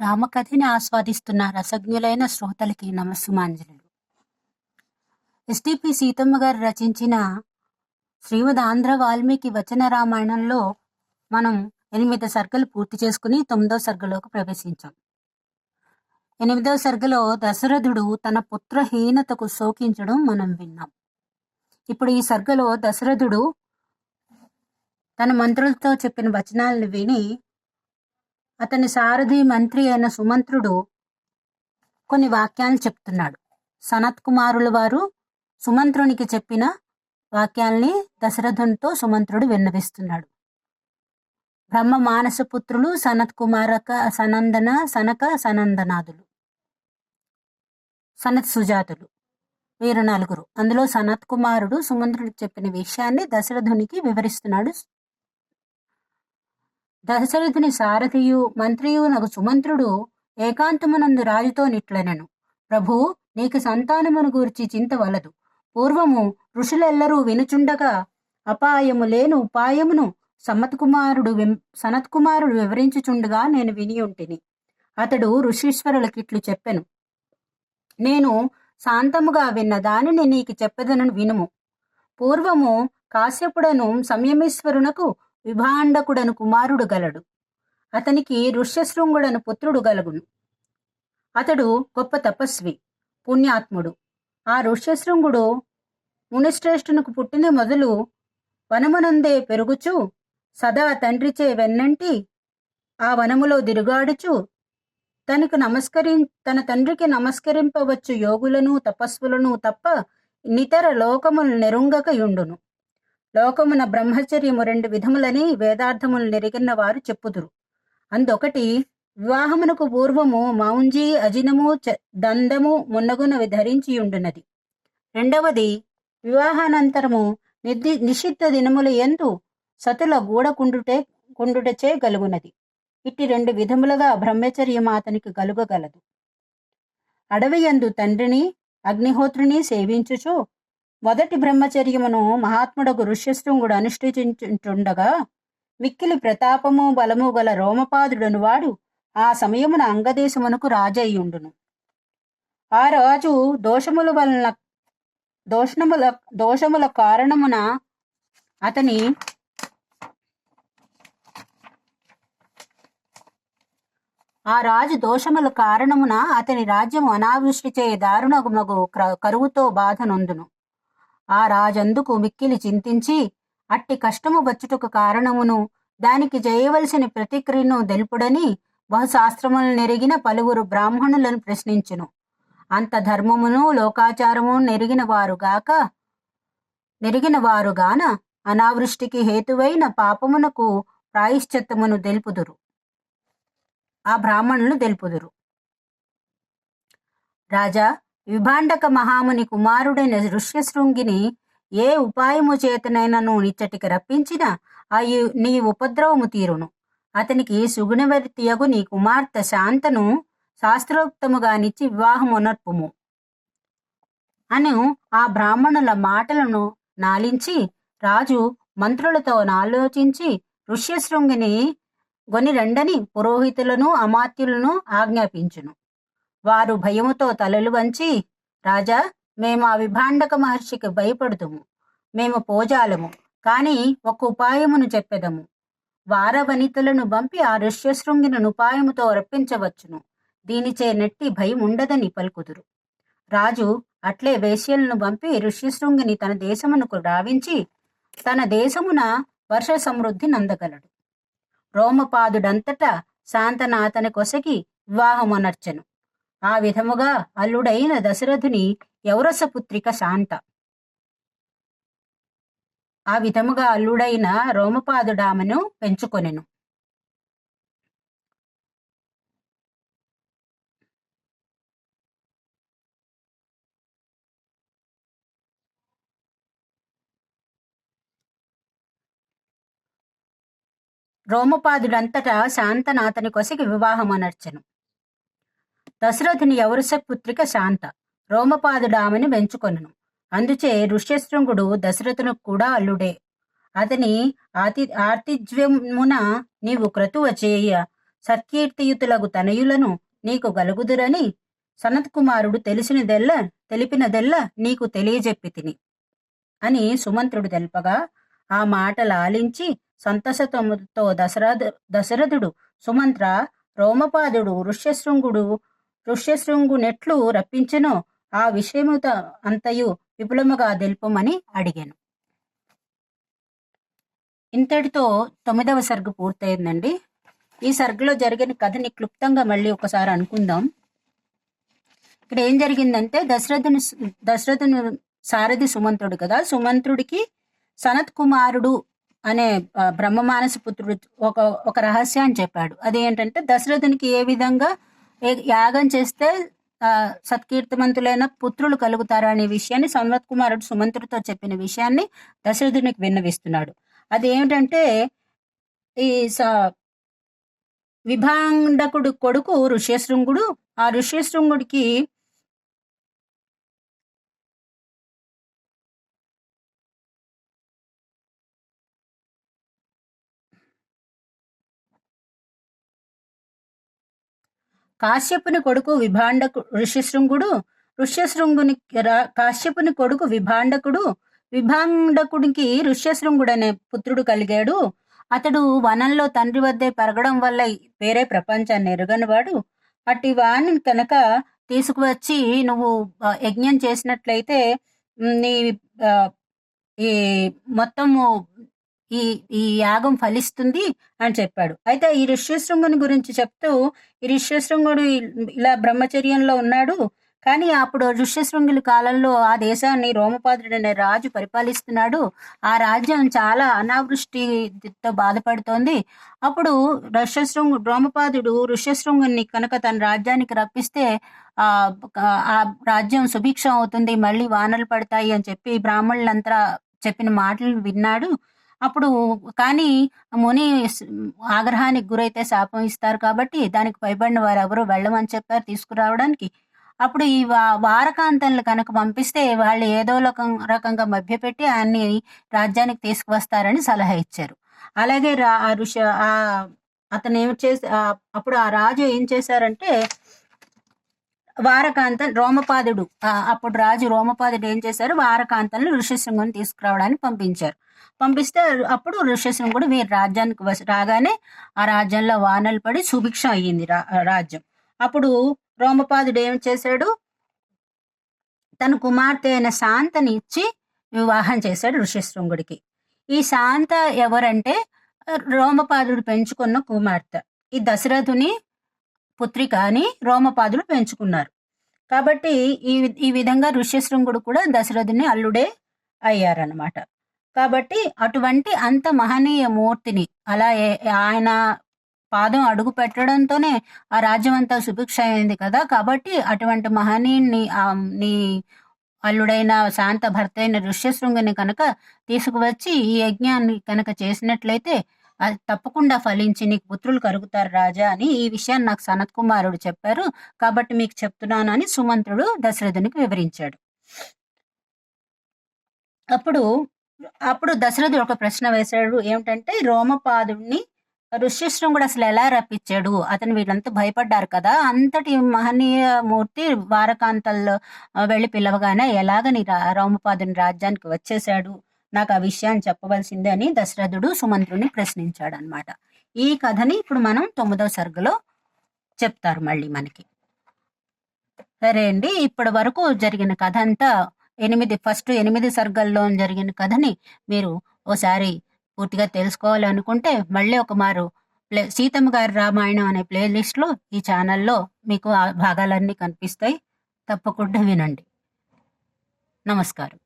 రామకథని ఆస్వాదిస్తున్న రసజ్ఞులైన శ్రోతలకి నమస్సుమాంజలు. ఎస్టిపి సీతమ్మ గారు రచించిన శ్రీమద్ ఆంధ్ర వాల్మీకి వచన రామాయణంలో మనం ఎనిమిది సర్గలు పూర్తి చేసుకుని తొమ్మిదో సర్గలోకి ప్రవేశించాం. ఎనిమిదో సర్గలో దశరథుడు తన పుత్రహీనతకు శోకించడం మనం విన్నాం. ఇప్పుడు ఈ సర్గలో దశరథుడు తన మంత్రులతో చెప్పిన వచనాలను విని అతని సారథి మంత్రి అయిన సుమంత్రుడు కొన్ని వాక్యాలు చెప్తున్నాడు. సనత్ కుమారుల వారు సుమంత్రునికి చెప్పిన వాక్యాల్ని దశరథునితో సుమంత్రుడు విన్నవిస్తున్నాడు. బ్రహ్మ మానస పుత్రులు సనత్ కుమారక సనందన సనక సనందనాదులు. సనత్ సుజాతులు. వీరు నలుగురు. అందులో సనత్ కుమారుడు సుమంత్రుడికి చెప్పిన విషయాన్ని దశరథునికి వివరిస్తున్నాడు దశరథుని సారథియు మంత్రియు నగు సుమంత్రుడు ఏకాంతమునందు రాజుతో నిట్లనెను. ప్రభు నీకు సంతానమును గూర్చి చింత వలదు. పూర్వము ఋషులెల్లరూ వినుచుండగా అపాయము లేను ఉపాయమును సనత్కుమారుడు సనత్కుమారుడు వివరించుచుండగా నేను వినియుంటిని. అతడు ఋషీశ్వరులకిట్లు చెప్పెను. నేను శాంతముగా విన్న దానిని నీకు చెప్పదనను వినుము. పూర్వము కాశ్యపుడను సంయమేశ్వరునకు విభాండకుడను కుమారుడు గలడు. అతనికి ఋష్యశృంగుడను పుత్రుడు గలగును. అతడు గొప్ప తపస్వి పుణ్యాత్ముడు. ఆ ఋష్యశృంగుడు మునిశ్రేష్ఠునకు పుట్టిన మొదలు వనమునందే పెరుగుచు సదా తండ్రిచే వెన్నంటి ఆ వనములో దిరుగాడుచు తనకు నమస్కరి తన తండ్రికి నమస్కరింపవచ్చు యోగులను తపస్సులను తప్ప నితర లోకములు నెరుంగక యుండును లోకమున బ్రహ్మచర్యము రెండు విధములని వేదార్థములు నెరిగిన వారు చెప్పుదురు. అందొకటి వివాహమునకు పూర్వము మౌంజి అజినము దందము మున్నగునవి ధరించియుండునది రెండవది వివాహానంతరము నిర్ది నిషిద్ధ దినముల ఎందు సతుల గూడకుండుటే కుండుటచే గలుగునది. ఇట్టి రెండు విధములుగా బ్రహ్మచర్యం అతనికి గలుగగలదు. అడవి ఎందు తండ్రిని అగ్నిహోత్రుని సేవించుచు మొదటి బ్రహ్మచర్యమును మహాత్ముడకు ఋష్యశృంగుడు అనుష్ఠించుండగా మిక్కిలి ప్రతాపము బలము గల రోమపాదుడను వాడు ఆ సమయమున అంగదేశమునకు రాజయ్యుండును ఆ రాజు దోషముల వలన దోషముల దోషముల కారణమున అతని ఆ రాజు దోషముల కారణమున అతని రాజ్యము అనావృష్టి చే దారుణమగు కరువుతో బాధ నొందును. ఆ రాజందుకు మిక్కిలి చింతించి అట్టి కష్టము వచ్చుటకు కారణమును దానికి చేయవలసిన ప్రతిక్రియను తెలుపుడని బహుశాస్త్రములు నెరిగిన పలువురు బ్రాహ్మణులను ప్రశ్నించును. అంత ధర్మమును లోకాచారము నెరిగిన వారుగాక నెరిగిన వారుగాన అనావృష్టికి హేతువైన పాపమునకు ప్రాయశ్చిత్తమును తెలుపుదురు ఆ బ్రాహ్మణులు తెలుపుదురు రాజా విభాండక మహాముని కుమారుడైన ఋష్యశృంగిని ఏ ఉపాయము చేతనైనను నిచ్చటికి రప్పించినా ఆ నీ ఉపద్రవము తీరును. అతనికి సుగుణవర్తియగు నీ కుమార్తె శాంతను శాస్త్రోక్తముగానిచ్చి వివాహమునర్పుము. అను ఆ బ్రాహ్మణుల మాటలను నాలించి రాజు మంత్రులతో నాలోచించి ఋష్యశృంగిని గొని రెండని పురోహితులను అమాత్యులను ఆజ్ఞాపించును. వారు భయముతో తలలు వంచి రాజా మేము ఆ విభాండక మహర్షికి భయపడుతుము మేము పోజాలము కాని ఒక ఉపాయమును చెప్పెదము. వారవనితులను పంపి ఆ ఋష్యశృంగిని ఉపాయముతో రప్పించవచ్చును. దీనిచే నెట్టి భయం ఉండదని పలుకుదురు. రాజు అట్లే వేశ్యలను పంపి ఋష్యశృంగిని తన దేశమునకు రావించి తన దేశమున వర్ష సమృద్ధి నందగలడు. రోమపాదుడంతటా శాంతన అతని కొసకి వివాహమునర్చను. ఆ విధముగా అల్లుడైన దశరథుని యౌరసపుత్రిక శాంత. ఆ విధముగా అల్లుడైన రోమపాదుడామెను పెంచుకొనెను. రోమపాదుడంతటా శాంతనాథని కొసికి వివాహమనర్చెను. దశరథుని యవరుస పుత్రిక శాంత. రోమపాదుడామని వెంచుకొనను. అందుచే ఋష్యశృంగుడు దశరథును కూడా అల్లుడే. అతని ఆతి ఆర్తిజ్యమున నీవు క్రతువ చేయ. సత్కీర్తియుతులకు తనయులను నీకు గలుగుదురని సనత్ కుమారుడు తెలిసినదెల్లా తెలిపినదెల్లా నీకు తెలియజెప్పి తిని. అని సుమంత్రుడు తెలుపగా ఆ మాటలు ఆలించి సంతసతముతో దశరథ దశరథుడు సుమంత్ర రోమపాదుడు ఋష్యశృంగుడు ఋష్యశృంగు నెట్లు రప్పించెనో ఆ విషయముత అంతయు విపులముగా తెలుపమని అడిగాను. ఇంతటితో తొమ్మిదవ సర్గు పూర్తయిందండి. ఈ సర్గులో జరిగిన కథని క్లుప్తంగా మళ్ళీ ఒకసారి అనుకుందాం. ఇక్కడ ఏం జరిగిందంటే దశరథుని దశరథుని సారథి సుమంత్రుడు కదా సుమంత్రుడికి సనత్ కుమారుడు అనే బ్రహ్మమానస పుత్రుడు ఒక ఒక రహస్యాన్ని చెప్పాడు. అదేంటంటే దశరథునికి ఏ విధంగా యాగం చేస్తే సత్కీర్తిమంతులైన పుత్రులు కలుగుతారు అనే విషయాన్ని సంవత్ కుమారుడు సుమంతుడితో చెప్పిన విషయాన్ని దశరథునికి విన్నవిస్తున్నాడు. అది ఏమిటంటే ఈ స విభాండకుడు కొడుకు ఋష్యశృంగుడు ఆ ఋష్యశృంగుడికి కాశ్యపుని కొడుకు విభాండకు ఋష్యశృంగుడు ఋష్యశృంగుని రా- కాశ్యపుని కొడుకు విభాండకుడు విభాండకుడికి ఋష్యశృంగుడనే పుత్రుడు కలిగాడు. అతడు వనంలో తండ్రి వద్దే పెరగడం వల్ల వేరే ప్రపంచాన్ని ఎరుగనివాడు. అట్టి వాణ్ణి కనుక తీసుకువచ్చి నువ్వు యజ్ఞం చేసినట్లయితే నీ ఈ మొత్తము ఈ ఈ యాగం ఫలిస్తుంది అని చెప్పాడు. అయితే ఈ ఋష్యశృంగుని గురించి చెప్తూ ఈ ఋష్యశృంగుడు ఇలా బ్రహ్మచర్యంలో ఉన్నాడు. కానీ అప్పుడు ఋష్యశృంగుల కాలంలో ఆ దేశాన్ని రోమపాదుడు అనే రాజు పరిపాలిస్తున్నాడు. ఆ రాజ్యం చాలా అనావృష్టితో బాధపడుతోంది. అప్పుడు ఋష్యశృంగు రోమపాదుడు ఋష్యశృంగుని కనుక తన రాజ్యానికి రప్పిస్తే ఆ ఆ రాజ్యం సుభిక్షం అవుతుంది మళ్ళీ వానలు పడతాయి అని చెప్పి బ్రాహ్మణులంతా చెప్పిన మాటలు విన్నాడు. అప్పుడు కానీ ముని ఆగ్రహానికి గురైతే శాపం ఇస్తారు కాబట్టి దానికి పైబడిన వారు ఎవరు వెళ్ళమని చెప్పారు తీసుకురావడానికి. అప్పుడు ఈ వా- వారకాంతలను కనుక పంపిస్తే వాళ్ళు ఏదో రకం రకంగా మభ్యపెట్టి ఆయన్ని రాజ్యానికి తీసుకువస్తారని సలహా ఇచ్చారు. అలాగే రా ఆ అతను ఏం చేసి అప్పుడు ఆ రాజు ఏం చేశారంటే వారకాంతం రోమపాదుడు. అప్పుడు రాజు రోమపాదుడు ఏం చేశారు? వారకాంతంలో ఋషశృంగుని తీసుకురావడానికి పంపించారు. పంపిస్తే అప్పుడు ఋషశృంగుడు వీరి రాజ్యానికి వస్- రాగానే ఆ రాజ్యంలో వానలు పడి సుభిక్షం అయ్యింది రా- రాజ్యం. అప్పుడు రోమపాదుడు ఏం చేశాడు? తన కుమార్తె అయిన శాంతని ఇచ్చి వివాహం చేశాడు ఋషశృంగుడికి. ఈ శాంత ఎవరంటే రోమపాదుడు పెంచుకున్న కుమార్తె. ఈ దశరథుని పుత్రిక అని రోమపాదులు పెంచుకున్నారు. కాబట్టి ఈ ఈ విధంగా ఋష్యశృంగుడు కూడా దశరథుని అల్లుడే అయ్యారనమాట కాబట్టి అటువంటి అంత మహనీయ మూర్తిని అలా ఏ- ఆయన పాదం అడుగు పెట్టడంతోనే ఆ రాజ్యం అంతా సుభిక్ష అయింది కదా. కాబట్టి అటువంటి మహనీయుని నీ అల్లుడైన శాంత భర్త అయిన ఋష్యశృంగుని కనుక తీసుకువచ్చి ఈ యజ్ఞాన్ని కనుక చేసినట్లయితే అది తప్పకుండా ఫలించి నీకు పుత్రులు కలుగుతారు రాజా అని ఈ విషయాన్ని నాకు సనత్ కుమారుడు చెప్పారు. కాబట్టి మీకు చెప్తున్నాను అని సుమంత్రుడు దశరథునికి వివరించాడు. అప్పుడు అప్పుడు దశరథుడు ఒక ప్రశ్న వేశాడు. ఏమిటంటే రోమపాదుడిని ఋష్యశృంగుడు అసలు ఎలా రప్పించాడు? అతను వీళ్ళంతా భయపడ్డారు కదా. అంతటి మహనీయ మూర్తి వారకాంతల్లో వెళ్ళి పిలవగానే ఎలాగ నీ రా- రోమపాదుని రాజ్యానికి వచ్చేశాడు? నాకు ఆ విషయాన్ని చెప్పవలసిందే అని దశరథుడు సుమంత్రుని ప్రశ్నించాడు అనమాట ఈ కథని ఇప్పుడు మనం తొమ్మిదవ సర్గలో చెప్తారు మళ్ళీ మనకి. సరే అండి ఇప్పటి వరకు జరిగిన కథ అంతా ఎనిమిది ఫస్ట్ ఎనిమిది సర్గల్లో జరిగిన కథని మీరు ఓసారి పూర్తిగా తెలుసుకోవాలనుకుంటే మళ్ళీ ఒక మారు ప్లే సీతమ్మ గారి రామాయణం అనే ప్లేలిస్ట్లో ఈ ఛానల్లో మీకు ఆ భాగాలన్నీ కనిపిస్తాయి. తప్పకుండా వినండి. నమస్కారం.